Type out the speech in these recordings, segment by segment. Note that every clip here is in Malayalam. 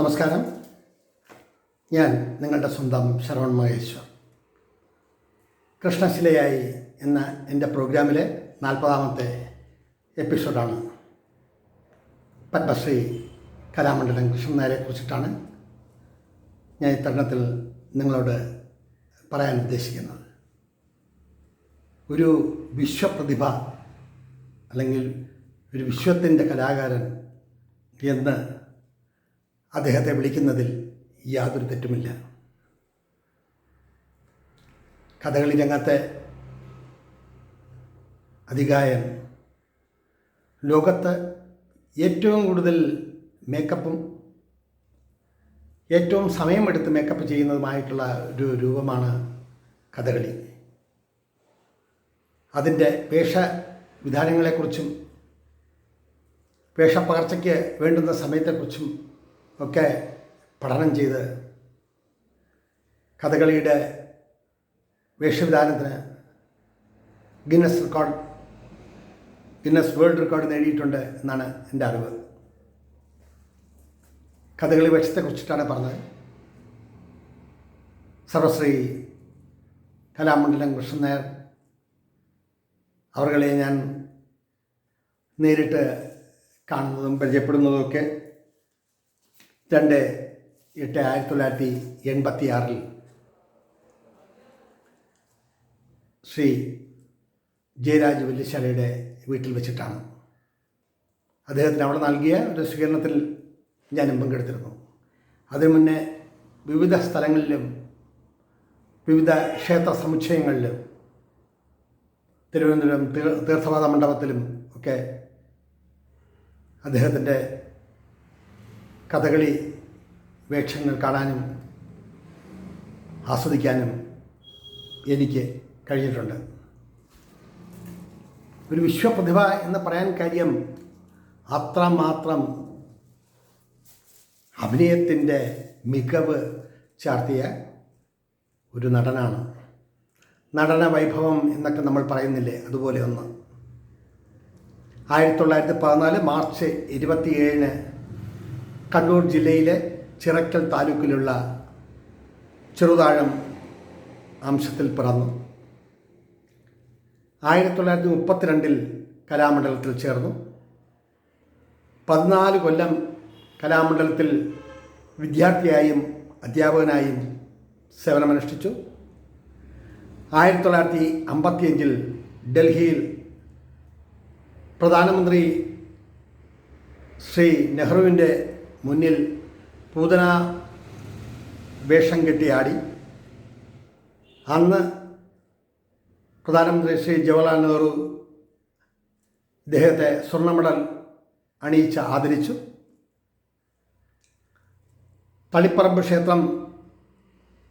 നമസ്കാരം. ഞാൻ നിങ്ങളുടെ സ്വന്തം ശരവൺ മഹേശ്വർ. കൃഷ്ണശിലയായി എന്ന എന്റെ പ്രോഗ്രാമിലെ നാൽപ്പതാമത്തെ എപ്പിസോഡാണ്. പത്മശ്രീ കലാമണ്ഡലം കൃഷ്ണനായരെ കുറിച്ചിട്ടാണ് ഞാൻ ഇത്തരണത്തിൽ നിങ്ങളോട് പറയാൻ ഉദ്ദേശിക്കുന്നത്. ഒരു വിശ്വപ്രതിഭ അല്ലെങ്കിൽ ഒരു വിശ്വത്തിന്റെ കലാകാരൻ എന്ന് അദ്ദേഹത്തെ വിളിക്കുന്നതിൽ യാതൊരു തെറ്റുമില്ല. കഥകളി രംഗത്തെ അധികായൻ ലോകത്ത് ഏറ്റവും കൂടുതൽ മേക്കപ്പും ഏറ്റവും സമയമെടുത്ത് മേക്കപ്പ് ചെയ്യുന്നതുമായിട്ടുള്ള ഒരു രൂപമാണ് കഥകളി. അതിന്റെ വേഷവിധാനങ്ങളെക്കുറിച്ചും വേഷപ്പകർച്ചയ്ക്ക് വേണ്ടുന്ന സമയത്തെക്കുറിച്ചും ഒക്കെ പഠനം ചെയ്ത് കഥകളിയുടെ വേഷവിധാനത്തിന് Guinness record Guinness world record നേടിയിട്ടുണ്ട് എന്നാണ് എന്റെ അറിവ്. കഥകളി വേഷത്തെക്കുറിച്ചിട്ടാണ് പറഞ്ഞത്. സർവശ്രീ കലാമണ്ഡലം കൃഷ്ണൻ നായർ അവരുടെ ഞാൻ നേരിട്ട് കാണുന്നതും പരിചയപ്പെടുന്നതുമൊക്കെ രണ്ട് എട്ട് ആയിരത്തി തൊള്ളായിരത്തി എൺപത്തി ആറിൽ ശ്രീ ജയരാജ് വല്യശാലയുടെ വീട്ടിൽ വെച്ചിട്ടാണ്. അദ്ദേഹത്തിന് അവിടെ നൽകിയ ഒരു സ്വീകരണത്തിൽ ഞാനും പങ്കെടുത്തിരുന്നു. അതിനു മുന്നേ വിവിധ സ്ഥലങ്ങളിലും വിവിധ ക്ഷേത്ര സമുച്ചയങ്ങളിലും തിരുവനന്തപുരം തീർ- തീർത്ഥവാദ മണ്ഡപത്തിലും ഒക്കെ അദ്ദേഹത്തിന്റെ കഥകളി വേഷങ്ങൾ കാണാനും ആസ്വദിക്കാനും എനിക്ക് കഴിഞ്ഞിട്ടുണ്ട്. ഒരു വിശ്വപ്രതിഭ എന്ന് പറയാൻ കാര്യം അത്രമാത്രം അഭിനയത്തിന്റെ മികവ് ചാർത്തിയ ഒരു നടനാണ്. നടന വൈഭവം എന്നൊക്കെ നമ്മൾ പറയുന്നില്ലേ? അതുപോലെ ഒന്ന്. ആയിരത്തി തൊള്ളായിരത്തി പതിനാല് മാർച്ച് ഇരുപത്തിയേഴിന് കണ്ണൂർ ജില്ലയിലെ ചിറക്കൽ താലൂക്കിലുള്ള ചെറുതാഴം അംശത്തിൽ പിറന്നു. ആയിരത്തി തൊള്ളായിരത്തി മുപ്പത്തിരണ്ടിൽ കലാമണ്ഡലത്തിൽ ചേർന്നു. പതിനാല് കൊല്ലം കലാമണ്ഡലത്തിൽ വിദ്യാർത്ഥിയായും അധ്യാപകനായും സേവനമനുഷ്ഠിച്ചു. ആയിരത്തി തൊള്ളായിരത്തി അമ്പത്തിയഞ്ചിൽ ഡൽഹിയിൽ പ്രധാനമന്ത്രി ശ്രീ നെഹ്റുവിന്റെ മുന്നിൽ പൂതന വേഷം കെട്ടിയാടി അന്ന് പ്രധാനമന്ത്രി ശ്രീ ജവഹർലാൽ നെഹ്റു ഇദ്ദേഹത്തെ സ്വർണ മെഡൽ അണിയിച്ച് ആദരിച്ചു. തളിപ്പറമ്പ് ക്ഷേത്രം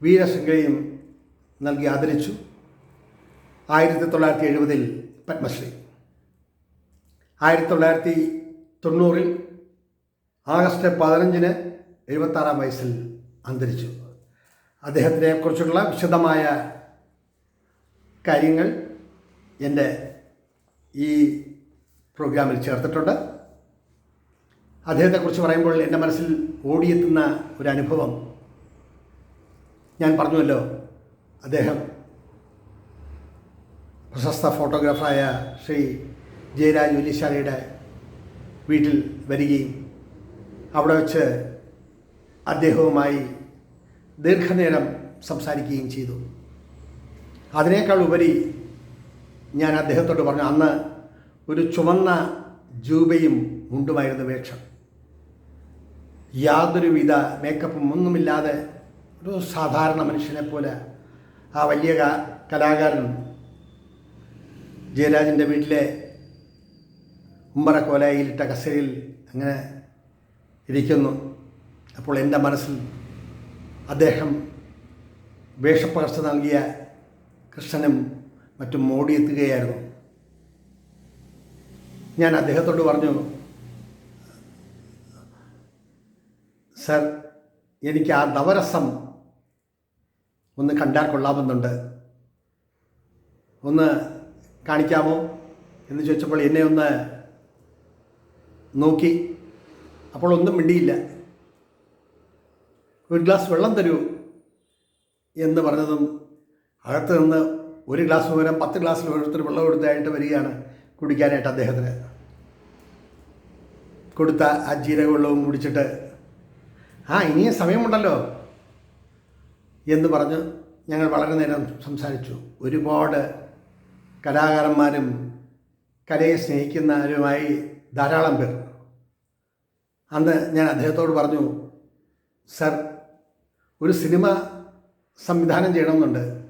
വീരശങ്കയും നൽകി ആദരിച്ചു. ആയിരത്തി തൊള്ളായിരത്തി എഴുപതിൽ പത്മശ്രീ. ആയിരത്തി തൊള്ളായിരത്തി തൊണ്ണൂറിൽ ആഗസ്റ്റ് പതിനഞ്ചിന് എഴുപത്താറാം വയസ്സിൽ അന്തരിച്ചു. അദ്ദേഹത്തിനെ കുറിച്ചുള്ള വിശദമായ കാര്യങ്ങൾ എന്റെ ഈ പ്രോഗ്രാമിൽ ചേർത്തിട്ടുണ്ട്. അദ്ദേഹത്തെക്കുറിച്ച് പറയുമ്പോൾ എന്റെ മനസ്സിൽ ഓടിയെത്തുന്ന ഒരു അനുഭവം ഞാൻ പറഞ്ഞുവല്ലോ. അദ്ദേഹം പ്രശസ്ത ഫോട്ടോഗ്രാഫറായ ശ്രീ ജയരാജ് ഉല്ലിശാലയുടെ വീട്ടിൽ വരികയും അവിടെ വെച്ച് അദ്ദേഹവുമായി ദീർഘനേരം സംസാരിക്കുകയും ചെയ്തു. അതിനേക്കാൾ ഉപരി ഞാൻ അദ്ദേഹത്തോട് പറഞ്ഞു അന്ന് ഒരു ചുവന്ന ജൂബയും മുണ്ടുമായിരുന്നു വേഷം. യാതൊരുവിധ മേക്കപ്പും ഒന്നുമില്ലാതെ ഒരു സാധാരണ മനുഷ്യനെ പോലെ ആ വലിയ കലാകാരൻ ജയരാജന്റെ വീട്ടിലെ ഉമ്പറക്കോലയിലിട്ട കസേരയിൽ അങ്ങനെ ഇരിക്കുന്നു. അപ്പോൾ എന്റെ മനസ്സിൽ അദ്ദേഹം വേഷപ്പകർച്ച നൽകിയ കൃഷ്ണനും മറ്റും മോടിയെത്തുകയായിരുന്നു ഞാൻ അദ്ദേഹത്തോട് പറഞ്ഞു സർ എനിക്ക് ആ നവരസം ഒന്ന് കണ്ടാൽ കൊള്ളാമെന്നുണ്ട്. ഒന്ന് കാണിക്കാമോ? എന്ന് ചോദിച്ചപ്പോൾ എന്നെ ഒന്ന് നോക്കി. അപ്പോൾ ഒന്നും മിണ്ടിയില്ല. ഒരു ഗ്ലാസ് വെള്ളം തരൂ എന്ന് പറഞ്ഞതും അകത്ത് നിന്ന് ഒരു ഗ്ലാസ് പകരം പത്ത് ഗ്ലാസ് ഓരോരുത്തർ വെള്ളം കൊടുത്തായിട്ട് വരികയാണ് കുടിക്കാനായിട്ട് അദ്ദേഹത്തിന്. കൊടുത്ത ആ ജീരകവെള്ളവും കുടിച്ചിട്ട് ആ ഇനിയും സമയമുണ്ടല്ലോ എന്ന് പറഞ്ഞ് ഞങ്ങൾ വളരെ നേരം സംസാരിച്ചു. ഒരുപാട് കലാകാരന്മാരും കലയെ സ്നേഹിക്കുന്നവരുമായി ധാരാളം പേർ. അന്ന് ഞാൻ അദ്ദേഹത്തോട് പറഞ്ഞു സർ ഒരു സിനിമ സംവിധാനം ചെയ്യണമെന്നുണ്ട്.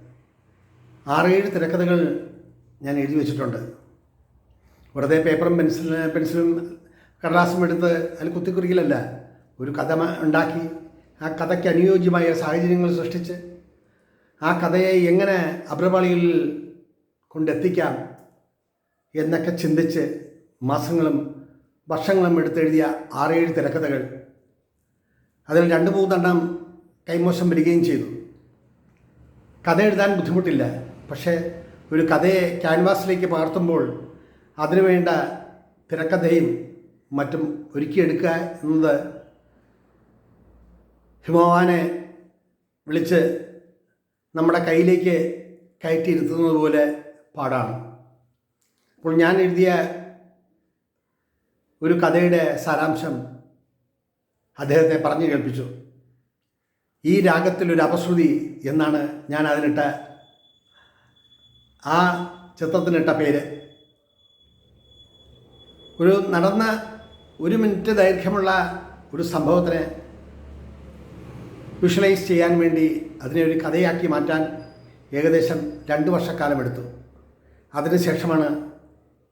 ആറേഴ് തിരക്കഥകൾ ഞാൻ എഴുതി വെച്ചിട്ടുണ്ട്. വെറുതെ പേപ്പറും പെൻസിലും പെൻസിലും കടലാസും എടുത്ത് അതിൽ കുത്തിക്കുറിക്കലല്ല. ഒരു കഥ ഉണ്ടാക്കി ആ കഥയ്ക്ക് അനുയോജ്യമായ സാഹചര്യങ്ങൾ സൃഷ്ടിച്ച് ആ കഥയെ എങ്ങനെ അഭ്രപാളികളിൽ കൊണ്ടെത്തിക്കാം എന്നൊക്കെ ചിന്തിച്ച് മാസങ്ങളും വർഷങ്ങളും എടുത്തെഴുതിയ ആറേഴ് തിരക്കഥകൾ. അതിൽ രണ്ട് മൂന്നെണ്ണം കൈമോശം വരികയും ചെയ്തു. കഥ എഴുതാൻ ബുദ്ധിമുട്ടില്ല. പക്ഷേ ഒരു കഥയെ ക്യാൻവാസിലേക്ക് പകർത്തുമ്പോൾ അതിനുവേണ്ട തിരക്കഥയും മറ്റും ഒരുക്കിയെടുക്കുക എന്നത് ഹിമവാനെ വിളിച്ച് നമ്മുടെ കയ്യിലേക്ക് കയറ്റിയിരുത്തുന്നത് പോലെ പാടാണ്. അപ്പോൾ ഞാൻ എഴുതിയ ഒരു കഥയുടെ സാരാംശം അദ്ദേഹത്തെ പറഞ്ഞു കേൾപ്പിച്ചു. ഈ രാഗത്തിലൊരു അപശ്രുതി എന്നാണ് ഞാൻ അതിനിട്ട ആ ചിത്രത്തിനിട്ട പേര്. ഒരു നടന്ന ഒരു മിനിറ്റ് ദൈർഘ്യമുള്ള ഒരു സംഭവത്തിനെ വിഷ്വലൈസ് ചെയ്യാൻ വേണ്ടി അതിനെ ഒരു കഥയാക്കി മാറ്റാൻ ഏകദേശം രണ്ട് വർഷക്കാലം വർഷക്കാലമെടുത്തു അതിനുശേഷമാണ്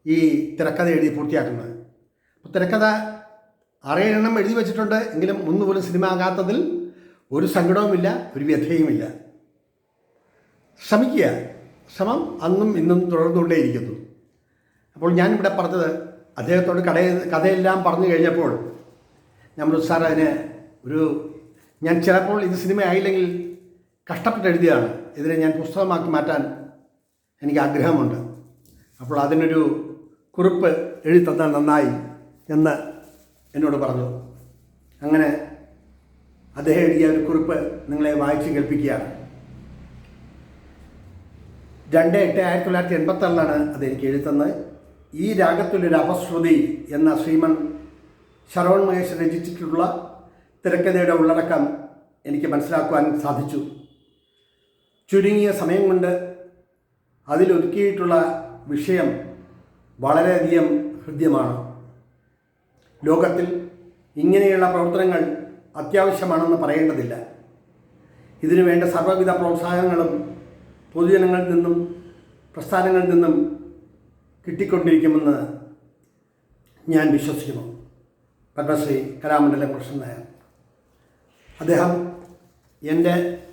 ഈ തിരക്കഥ എഴുതി പൂർത്തിയാക്കുന്നത്. തിരക്കഥ ആറേഴെണ്ണം എഴുതി വെച്ചിട്ടുണ്ട്. എങ്കിലും ഒന്ന് പോലും സിനിമ ആകാത്തതിൽ ഒരു സങ്കടവുമില്ല ഒരു വ്യഥയുമില്ല. ശ്രമിക്കുക. ശ്രമം അന്നും ഇന്നും തുടർന്നുകൊണ്ടേയിരിക്കുന്നു. അപ്പോൾ ഞാനിവിടെ പറഞ്ഞത് അദ്ദേഹത്തോട് കട കഥയെല്ലാം പറഞ്ഞു കഴിഞ്ഞപ്പോൾ ഞാൻ സാർ അതിന് ഒരു ഞാൻ ചിലപ്പോൾ ഇത് സിനിമ ആയില്ലെങ്കിൽ കഷ്ടപ്പെട്ട് എഴുതിയതാണ്. ഇതിനെ ഞാൻ പുസ്തകമാക്കി മാറ്റാൻ എനിക്ക് ആഗ്രഹമുണ്ട്. അപ്പോൾ അതിനൊരു കുറിപ്പ് എഴുതി തന്നാൽ നന്നായി. എന്ന് എന്നോട് പറഞ്ഞു. അങ്ങനെ അദ്ദേഹം എഴുതിയ ഒരു കുറിപ്പ് നിങ്ങളെ വായിച്ച് കേൾപ്പിക്കുകയാണ്. രണ്ട് എട്ട് ആയിരത്തി തൊള്ളായിരത്തി എൺപത്താറിലാണ് അതെനിക്ക് എഴുതുന്നത് ഈ രാഗത്തിലൊരു അപശ്രുതി എന്ന ശ്രീമൻ ശരവൺ മഹേഷ് രചിച്ചിട്ടുള്ള തിരക്കഥയുടെ ഉള്ളടക്കം എനിക്ക് മനസ്സിലാക്കുവാൻ സാധിച്ചു. ചുരുങ്ങിയ സമയം കൊണ്ട് അതിലൊതുക്കിയിട്ടുള്ള വിഷയം വളരെയധികം ഹൃദ്യമാണ്. ലോകത്തിൽ ഇങ്ങനെയുള്ള പ്രവർത്തനങ്ങൾ അത്യാവശ്യമാണെന്ന് പറയേണ്ടതില്ല. ഇതിനു വേണ്ട സർവവിധ പ്രോത്സാഹനങ്ങളും പൊതുജനങ്ങളിൽ നിന്നും പ്രസ്ഥാനങ്ങളിൽ നിന്നും കിട്ടിക്കൊണ്ടിരിക്കുമെന്ന് ഞാൻ വിശ്വസിക്കുന്നു. പത്മശ്രീ കലാമണ്ഡലം കൃഷ്ണൻ നായർ. അദ്ദേഹം എന്റെ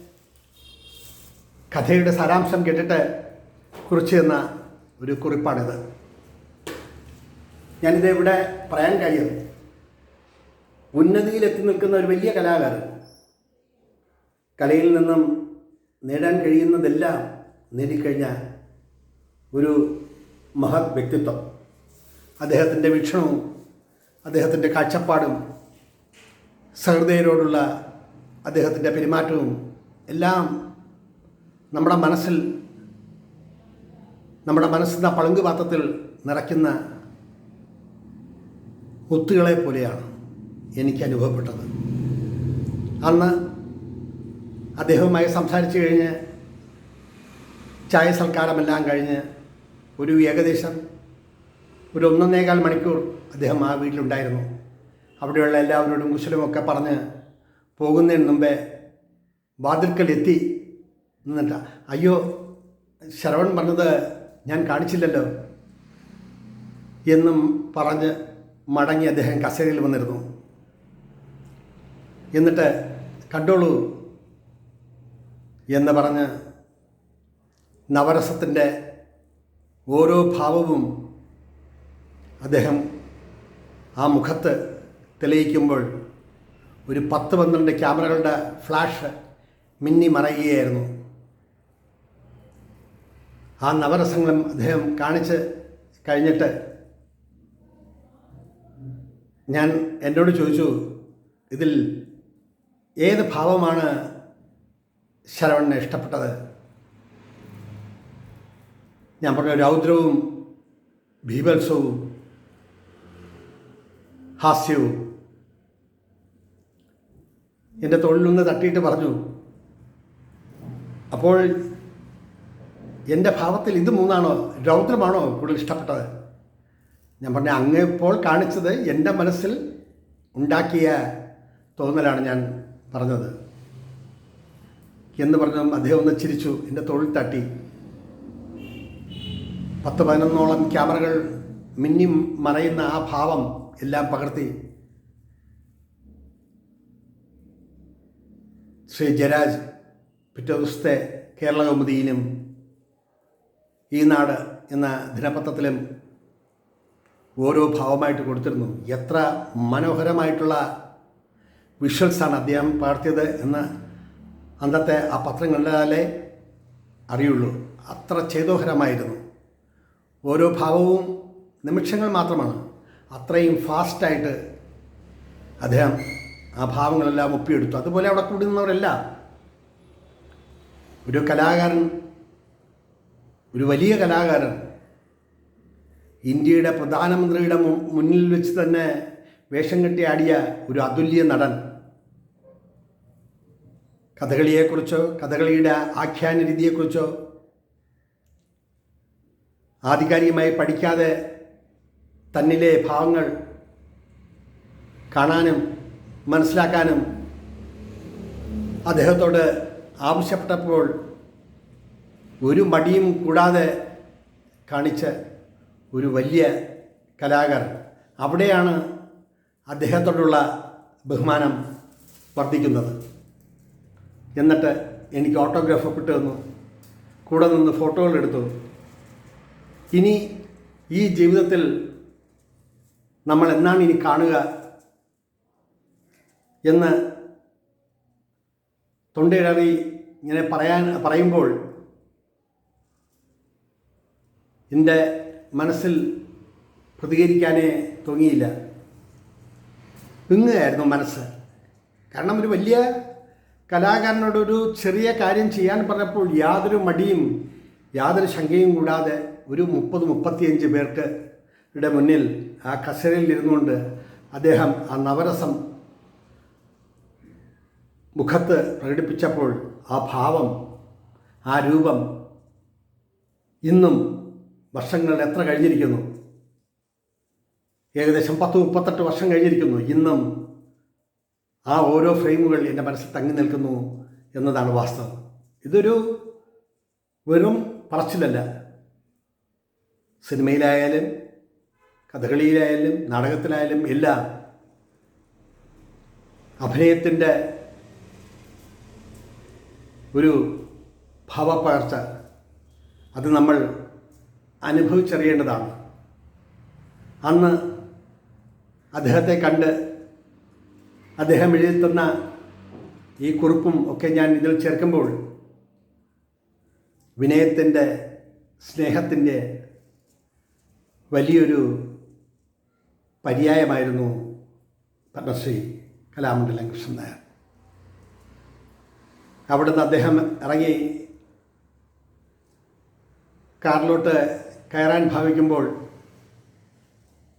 കഥയുടെ സാരാംശം കേട്ടിട്ട് കുറിച്ച് തന്ന ഒരു കുറിപ്പാണിത്. ഞാനിത് ഇവിടെ പറയാൻ കഴിയും ഉന്നതിയിലെത്തി നിൽക്കുന്ന ഒരു വലിയ കലാകാരൻ. കലയിൽ നിന്നും നേടാൻ കഴിയുന്നതെല്ലാം നേടിക്കഴിഞ്ഞ ഒരു മഹത് വ്യക്തിത്വം. അദ്ദേഹത്തിന്റെ വീക്ഷണവും അദ്ദേഹത്തിന്റെ കാഴ്ചപ്പാടും സഹൃദയരോടുള്ള അദ്ദേഹത്തിന്റെ പെരുമാറ്റവും എല്ലാം നമ്മുടെ മനസ്സിൽ നമ്മുടെ മനസ്സിന്റെ പളുങ്കുപാത്രത്തിൽ നിറയ്ക്കുന്ന മുത്തുകളെ പോലെയാണ് എനിക്ക് അനുഭവപ്പെട്ടത് അന്ന് അദ്ദേഹവുമായി സംസാരിച്ചു കഴിഞ്ഞ് ചായ സൽക്കാരമെല്ലാം കഴിഞ്ഞ് ഒരു ഏകദേശം ഒരു ഒന്നൊന്നേകാൽ മണിക്കൂർ അദ്ദേഹം ആ വീട്ടിലുണ്ടായിരുന്നു. അവിടെയുള്ള എല്ലാവരോടും കുശലമൊക്കെ പറഞ്ഞ് പോകുന്നതിന് മുമ്പേ വാതിൽക്കൽ എത്തി എന്നിട്ട് അയ്യോ ശരവൺ പറഞ്ഞത് ഞാൻ കാണിച്ചില്ലല്ലോ എന്നും പറഞ്ഞ് മടങ്ങി അദ്ദേഹം കസേരയിൽ വന്നിരുന്നു. എന്നിട്ട് കണ്ടോളൂ എന്ന് പറഞ്ഞ് നവരസത്തിന്റെ ഓരോ ഭാവവും അദ്ദേഹം ആ മുഖത്ത് തെളിയിക്കുമ്പോൾ ഒരു പത്ത് പന്ത്രണ്ട് ക്യാമറകളുടെ ഫ്ലാഷ് മിന്നി മറയുകയായിരുന്നു. ആ നവരസങ്ങളും അദ്ദേഹം കാണിച്ച് കഴിഞ്ഞിട്ട് ഞാൻ എന്നോട് ചോദിച്ചു ഇതിൽ ഏത് ഭാവമാണ് ശരവണന് ഇഷ്ടപ്പെട്ടത്? ഞാൻ പറഞ്ഞ രൗദ്രവും ഭീഭത്സവും ഹാസ്യവും. എന്റെ തൊഴിലൊന്ന് തട്ടിയിട്ട് പറഞ്ഞു. അപ്പോൾ എന്റെ ഭാവത്തിൽ ഇത് മൂന്നാണോ രൗദ്രമാണോ കൂടുതൽ ഇഷ്ടപ്പെട്ടത്? ഞാൻ പറഞ്ഞ അങ്ങ് ഇപ്പോൾ കാണിച്ചത് എന്റെ മനസ്സിൽ ഉണ്ടാക്കിയ തോന്നലാണ് ഞാൻ പറഞ്ഞത്. എന്ന് പറഞ്ഞാൽ അദ്ദേഹം ഒന്ന് ചിരിച്ചു എന്റെ തൊഴിൽ തട്ടി. പത്ത് പതിനൊന്നോളം ക്യാമറകൾ മിന്നി മറയുന്ന ആ ഭാവം എല്ലാം പകർത്തി. ശ്രീ ജയരാജ് പിറ്റേ ദിവസത്തെ കേരള കൗമുദിയിലും ഈ നാട് എന്ന ദിനപത്രത്തിലും ഓരോ ഭാവമായിട്ട് കൊടുത്തിരുന്നു. എത്ര മനോഹരമായിട്ടുള്ള വിഷ്വൽസാണ് അദ്ദേഹം പകർത്തിയത് എന്ന് അന്നത്തെ ആ പത്രങ്ങളിലെ അറിയുള്ളൂ. അത്ര ചേതോഹരമായിരുന്നു. ഓരോ ഭാവവും നിമിഷങ്ങൾ മാത്രമാണ്. അത്രയും ഫാസ്റ്റായിട്ട് അദ്ദേഹം ആ ഭാവങ്ങളെല്ലാം ഒപ്പിയെടുത്തു. അതുപോലെ അവിടെ കൂടി നിന്നവരെല്ലാം. ഒരു കലാകാരൻ ഒരു വലിയ കലാകാരൻ ഇന്ത്യയുടെ പ്രധാനമന്ത്രിയുടെ മുന്നിൽ വെച്ച് തന്നെ വേഷം കെട്ടി ആടിയ ഒരു അതുല്യ നടൻ. കഥകളിയെക്കുറിച്ചോ കഥകളിയുടെ ആഖ്യാന രീതിയെക്കുറിച്ചോ ആധികാരികമായി പഠിക്കാതെ തന്നിലെ ഭാവങ്ങൾ കാണാനും മനസ്സിലാക്കാനും അദ്ദേഹത്തോട് ആവശ്യപ്പെട്ടപ്പോൾ ഒരു മടിയും കൂടാതെ കാണിച്ച ഒരു വലിയ കലാകാരൻ. അവിടെയാണ് അദ്ദേഹത്തോടുള്ള ബഹുമാനം വർദ്ധിക്കുന്നത്. എന്നിട്ട് എനിക്ക് ഓട്ടോഗ്രാഫ് ഒപ്പിട്ട് തന്നു കൂടെ നിന്ന് ഫോട്ടോകൾ എടുത്തു. ഇനി ഈ ജീവിതത്തിൽ നമ്മൾ എന്നാണ് ഇനി കാണുക എന്ന് തൊണ്ടയിടറി ഇങ്ങനെ പറയാൻ പറയുമ്പോൾ എന്റെ മനസ്സിൽ പ്രതികരിക്കാനേ തോന്നിയില്ല ഇങ്ങുകയായിരുന്നു മനസ്സ്. കാരണം ഒരു വലിയ കലാകാരനോടൊരു ചെറിയ കാര്യം ചെയ്യാൻ പറഞ്ഞപ്പോൾ യാതൊരു മടിയും യാതൊരു ശങ്കയും കൂടാതെ ഒരു മുപ്പത് മുപ്പത്തിയഞ്ച് പേർക്ക് ഇവിടെ മുന്നിൽ ആ കസേരയിൽ ഇരുന്നുകൊണ്ട് അദ്ദേഹം ആ നവരസം മുഖത്ത് പ്രകടിപ്പിച്ചപ്പോൾ ആ ഭാവം ആ രൂപം ഇന്നും വർഷങ്ങൾ എത്ര കഴിഞ്ഞിരിക്കുന്നു? ഏകദേശം പത്ത് മുപ്പത്തെട്ട് വർഷം കഴിഞ്ഞിരിക്കുന്നു. ഇന്നും ആ ഓരോ ഫ്രെയിമുകൾ എന്റെ മനസ്സിൽ തങ്ങി നിൽക്കുന്നു എന്നതാണ് വാസ്തവം. ഇതൊരു വെറും പറച്ചിലല്ല. സിനിമയിലായാലും കഥകളിയിലായാലും നാടകത്തിലായാലും എല്ലാം അഭിനയത്തിന്റെ ഒരു ഭാവപ്പകർച്ച അത് നമ്മൾ അനുഭവിച്ചറിയേണ്ടതാണ്. അന്ന് അദ്ദേഹത്തെ കണ്ട് അദ്ദേഹം എഴുതി ഈ കുറിപ്പും ഒക്കെ ഞാൻ ഇതിൽ ചേർക്കുമ്പോൾ വിനയത്തിന്റെ സ്നേഹത്തിന്റെ വലിയൊരു പര്യായമായിരുന്നു പത്മശ്രീ കലാമണ്ഡലം കൃഷ്ണൻ നായർ അവിടുന്ന് അദ്ദേഹം ഇറങ്ങി കാറിലോട്ട് കയറാൻ ഭാവിക്കുമ്പോൾ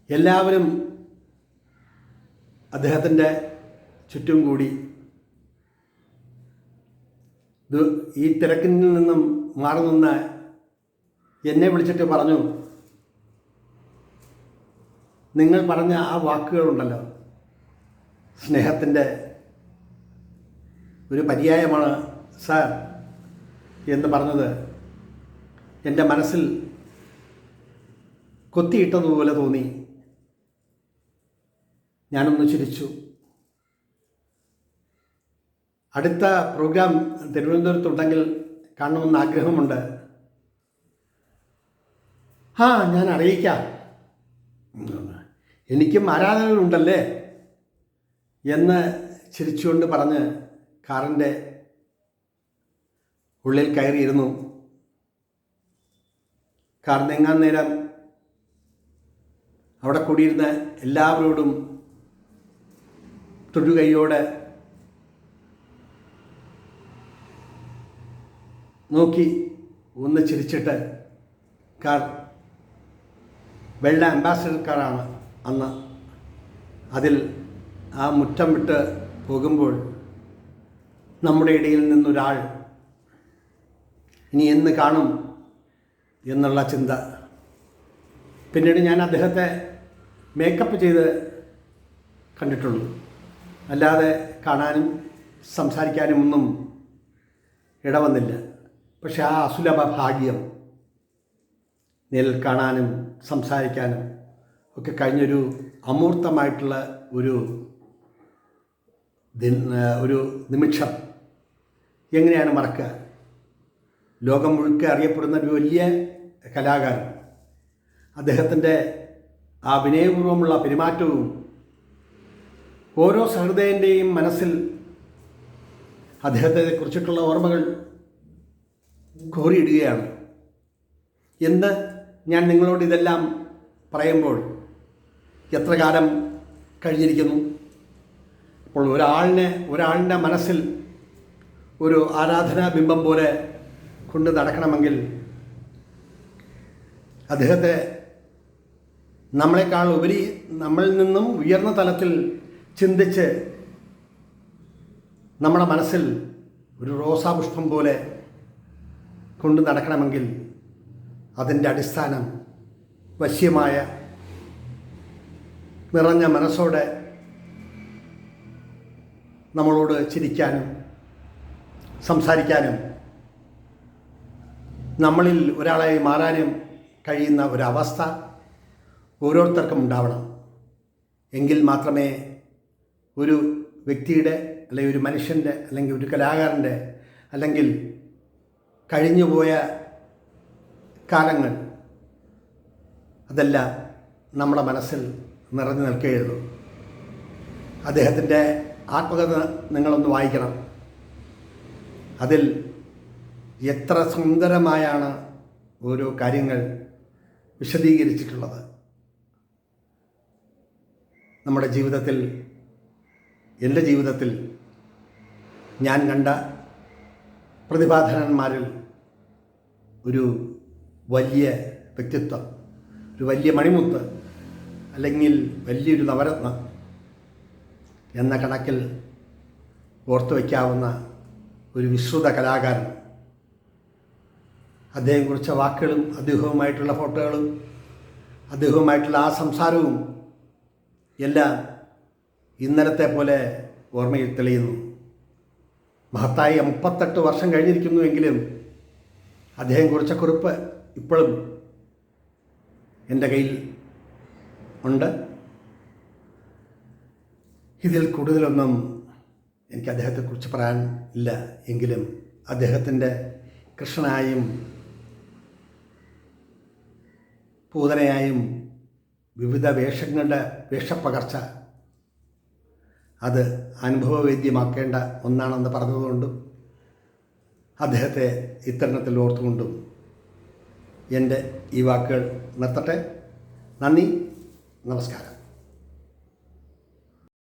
എല്ലാവരും അദ്ദേഹത്തിന്റെ ചുറ്റും കൂടി ഈ തിരക്കിൽ നിന്നും മാറി നിന്ന് എന്നെ വിളിച്ചിട്ട് പറഞ്ഞു നിങ്ങൾ പറഞ്ഞ ആ വാക്കുകളുണ്ടല്ലോ. സ്നേഹത്തിന്റെ ഒരു പര്യായമാണ് സാർ എന്ന് പറഞ്ഞത് എന്റെ മനസ്സിൽ കൊത്തിയിട്ടതുപോലെ തോന്നി. ഞാനൊന്ന് ചിരിച്ചു. അടുത്ത പ്രോഗ്രാം തിരുവനന്തപുരത്തുണ്ടെങ്കിൽ കാണണമെന്ന് ആഗ്രഹമുണ്ട്. ആ ഞാൻ അറിയിക്കാം. എനിക്കും ആരാധകരുണ്ടല്ലേ? എന്ന് ചിരിച്ചുകൊണ്ട് പറഞ്ഞ് കാറിന്റെ ഉള്ളിൽ കയറിയിരുന്നു. കാർ നീങ്ങാൻ നേരം അവിടെ കൂടിയിരുന്ന എല്ലാവരോടും തൊടുകൈയോടെ നോക്കി ഒന്ന് ചിരിച്ചിട്ട് കാർ വെള്ള അംബാസിഡർ കാറാണ് അന്ന് അതിൽ ആ മുറ്റം വിട്ട് പോകുമ്പോൾ നമ്മുടെ ഇടയിൽ നിന്നൊരാൾ ഇനി എന്ന് കാണും എന്നുള്ള ചിന്ത. പിന്നീട് ഞാൻ അദ്ദേഹത്തെ മേക്കപ്പ് ചെയ്ത് കണ്ടിട്ടുള്ളൂ. അല്ലാതെ കാണാനും സംസാരിക്കാനും ഒന്നും ഇടവന്നില്ല. പക്ഷെ ആ അസുലഭ ഭാഗ്യം നേരിൽ കാണാനും സംസാരിക്കാനും ഒക്കെ കഴിഞ്ഞൊരു അമൂർത്തമായിട്ടുള്ള ഒരു ഒരു നിമിഷം. എങ്ങനെയാണ് മറക്കുക? ലോകം മുഴുക്കെ അറിയപ്പെടുന്ന ഒരു വലിയ കലാകാരൻ. അദ്ദേഹത്തിന്റെ ആ വിനയപൂർവമുള്ള പെരുമാറ്റവും ഓരോ സഹൃദയന്റെയും മനസ്സിൽ അദ്ദേഹത്തെ കുറിച്ചിട്ടുള്ള ഓർമ്മകൾ കോറിയിടുകയാണ് എന്ന് ഞാൻ നിങ്ങളോട് ഇതെല്ലാം പറയുമ്പോൾ എത്ര കാലം കഴിഞ്ഞിരിക്കുന്നു? അപ്പോൾ ഒരാളിനെ ഒരാളിന്റെ മനസ്സിൽ ഒരു ആരാധനാ ബിംബം പോലെ കൊണ്ട് നടക്കണമെങ്കിൽ അദ്ദേഹത്തെ നമ്മളെക്കാൾ ഉപരി നമ്മളിൽ നിന്നും ഉയർന്ന തലത്തിൽ ചിന്തിച്ച് നമ്മുടെ മനസ്സിൽ ഒരു റോസാപുഷ്പം പോലെ കൊണ്ട് നടക്കണമെങ്കിൽ അതിന്റെ അടിസ്ഥാനം വശ്യമായ നിറഞ്ഞ മനസ്സോടെ നമ്മളോട് ചിരിക്കാനും സംസാരിക്കാനും നമ്മളിൽ ഒരാളായി മാറാനും കഴിയുന്ന ഒരവസ്ഥ ഓരോരുത്തർക്കും ഉണ്ടാവണം. എങ്കിൽ മാത്രമേ ഒരു വ്യക്തിയുടെ അല്ലെങ്കിൽ ഒരു മനുഷ്യന്റെ അല്ലെങ്കിൽ ഒരു കലാകാരന്റെ അല്ലെങ്കിൽ കഴിഞ്ഞുപോയ കാലങ്ങൾ അതെല്ലാം നമ്മുടെ മനസ്സിൽ നിറഞ്ഞു നിൽക്കുകയുള്ളൂ. അദ്ദേഹത്തിന്റെ ആത്മകഥ നിങ്ങളൊന്ന് വായിക്കണം. അതിൽ എത്ര സുന്ദരമായാണ് ഓരോ കാര്യങ്ങൾ വിശദീകരിച്ചിട്ടുള്ളത്. നമ്മുടെ ജീവിതത്തിൽ എന്റെ ജീവിതത്തിൽ ഞാൻ കണ്ട പ്രതിഭാധനന്മാരിൽ ഒരു വലിയ വ്യക്തിത്വം ഒരു വലിയ മണിമുത്ത് അല്ലെങ്കിൽ വലിയൊരു നവരത്നം എന്ന കണക്കിൽ ഓർത്തു വയ്ക്കാവുന്ന ഒരു വിശ്രുത കലാകാരൻ. അദ്ദേഹം കുറിച്ച വാക്കുകളും അദ്ദേഹവുമായിട്ടുള്ള ഫോട്ടോകളും അദ്ദേഹവുമായിട്ടുള്ള ആ സംസാരവും എല്ലാം ഇന്നലത്തെ പോലെ ഓർമ്മയിൽ തെളിയുന്നു. മഹത്തായ മുപ്പത്തെട്ട് വർഷം കഴിഞ്ഞിരിക്കുന്നുവെങ്കിലും അദ്ദേഹം കുറിച്ച കുറിപ്പ് ഇപ്പോഴും എന്റെ കയ്യിൽ ഉണ്ട്. ഇതിൽ കൂടുതലൊന്നും എനിക്ക് അദ്ദേഹത്തെക്കുറിച്ച് പറയാൻ ഇല്ല എങ്കിലും അദ്ദേഹത്തിന്റെ കൃഷ്ണനായും പൂതനയായും വിവിധ വേഷങ്ങളുടെ വേഷപ്പകർച്ച. അത് അനുഭവവേദ്യമാക്കേണ്ട ഒന്നാണെന്ന് പറഞ്ഞതുകൊണ്ടും അദ്ദേഹത്തെ ഇത്തരണത്തിൽ ഓർത്തുകൊണ്ടും എന്റെ ഈ വാക്കുകൾ നിർത്തട്ടെ. നന്ദി. നമസ്കാരം.